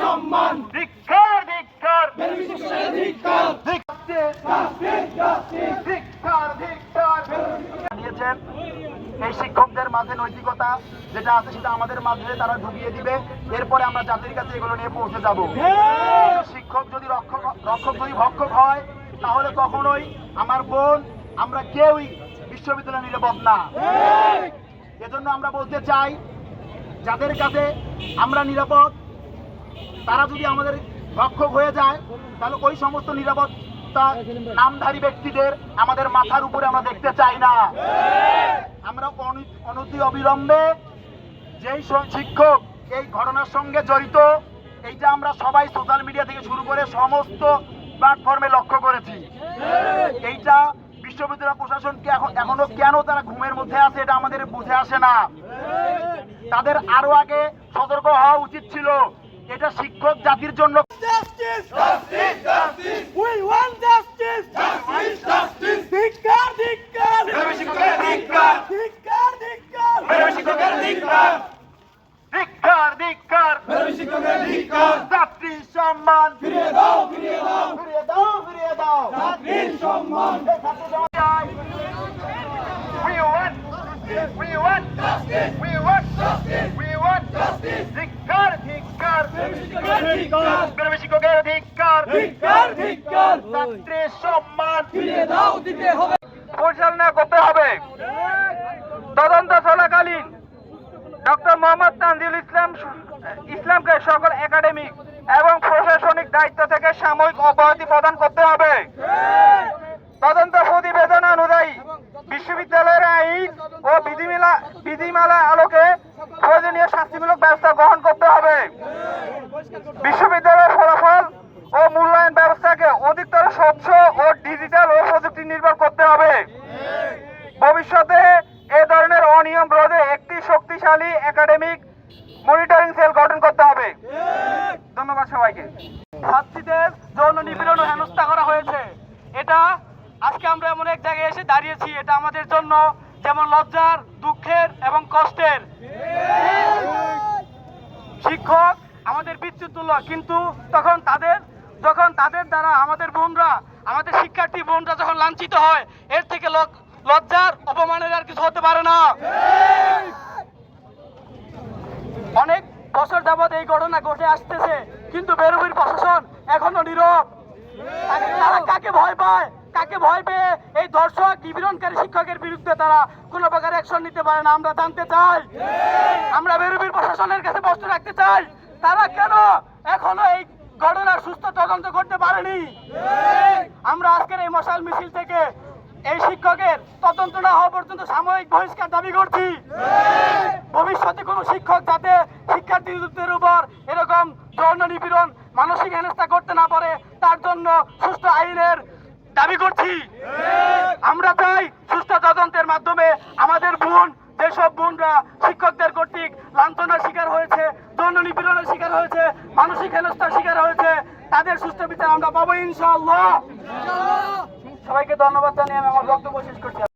সম্মান। ধিক্কার ধিক্কার ধিক্কার ধিক্কার ধিক্কার দিয়েছেন এই শিক্ষকদের মাঝে নৈতিকতা যেটা আছে সেটা আমাদের মাঝে তারা ঢুকিয়ে দিবে। এরপরে আমরা জাতির কাছে এগুলো নিয়ে পৌঁছে যাব। শিক্ষক যদি রক্ষক রক্ষক যদি ভক্ষক হয় তাহলে কখনোই আমার বোন আমরা কেউই বিশ্ববিদ্যালয় নিরাপদ না। এজন্য আমরা বলতে চাই যাদের কাছে আমরা নিরাপদ তারা যদি আমাদের রক্ষক হয়ে যায়, তাহলে ওই সমস্ত নিরাপত্তা নামধারী ব্যক্তিদের আমাদের মাথার উপরে আমরা দেখতে চাই না। আমরা অনতি অবিলম্বে যেই শিক্ষক এই ঘটনার সঙ্গে জড়িত, এইটা আমরা সবাই সোশ্যাল মিডিয়া থেকে শুরু করে সমস্ত প্ল্যাটফর্মে লক্ষ্য করেছি। এইটা বিশ্ববিদ্যালয় প্রশাসনকে এখন, এখনও কেন তারা ঘুমের মধ্যে আছে এটা আমাদের বুঝে আসে না। তাদের আরও আগে সতর্ক হওয়া উচিত ছিল। এটা শিক্ষক জাতির জন্য ছাত্রী সম্মান ফিরিয়ে দাও ফিরিয়ে দাও ফিরিয়ে দাও ফিরিয়ে দাও ছাত্রীর সম্মান We want Justice! We want Justice! We want Justice! শিক্ষকের ছাত্রীর সম্মান। পরিচালনা করতে হবে। তদন্ত চলাকালীন ডক্টর মোহাম্মদ তানজিল ইসলাম ইসলামকে সকল একাডেমিক এবং প্রশাসনিক দায়িত্ব থেকে সাময়িক অব্যাহতি প্রদান করতে হবে। তদন্ত প্রতিবেদন অনুযায়ী বিশ্ববিদ্যালয়ের আইন ও বিধিমালা বিধিমালা আলোকে প্রয়োজনীয় শাস্তিমূলক ব্যবস্থা গ্রহণ করতে হবে। বিশ্ববিদ্যালয়ের ফলাফল ও মূল্যায়ন ব্যবস্থাকে অধিকতর স্বচ্ছ ও ডিজিটাল ও প্রযুক্তি নির্ভর করতে হবে। ভবিষ্যতে এ ধরনের অনিয়ম রোধে একটি শক্তিশালী একাডেমিক মনিটরিং সেল গঠন করতে হবে। ধন্যবাদ সবাইকে। ছাত্রীদের যৌন নিপীড়ন ও হেনস্থা করা হয়েছে। এটা আজকে আমরা এমন এক জায়গায় এসে দাঁড়িয়েছি। এটা আমাদের জন্য যেমন লজ্জার, দুঃখের এবং কষ্টের। শিক্ষক আমাদের বিদ্যুৎ তুল্য, কিন্তু তখন তাদের, যখন তাদের দ্বারা আমাদের বোনরা, আমাদের শিক্ষার্থী বোনরা যখন লাঞ্ছিত হয়, এর থেকে লজ্জার অপমানের আর কিছু হতে পারে না। অনেক বছর যাবৎ এই ঘটনা ঘটে আসতেছে, কিন্তু বেরোবির প্রশাসন এখনও নীরব। তারা কাকে ভয় পায়? কাকে ভয় পেয়ে এই দর্শক, নিপীড়নকারী শিক্ষকের বিরুদ্ধে তারা কোনো প্রকার অ্যাকশন নিতে পারে না। আমরা জানতে চাই, আমরা বেরুবির প্রশাসনের কাছে প্রশ্ন রাখতে চাই, তারা কেন এখনও এই ঘটনার সুস্থ তদন্ত করতে পারেনি? আমরা আজকের এই মশাল মিছিল থেকে এই শিক্ষকের তদন্ত না হওয়া পর্যন্ত সাময়িক বহিষ্কার দাবি করছি। ভবিষ্যতে কোনো শিক্ষক যাতে শিক্ষার্থীদের উপর এরকম যৌন নিপীড়ন, মানসিক হেনস্থা করতে না পারে তার জন্য সুস্থ আইনের দাবি করছি আমরা চাই সুস্থ তদন্তের মাধ্যমে আমাদের বোন, যেসব বোনরা শিক্ষকদের কর্তৃক লাঞ্ছনার শিকার হয়েছে, যৌন নিপীড়নের শিকার হয়েছে, মানসিক হেনস্থার শিকার হয়েছে, তাদের সুস্থ বিচার আমরা পাবো ইনশাআল্লাহ। সবাইকে ধন্যবাদ জানিয়ে আমি আমার বক্তব্য শেষ করছি।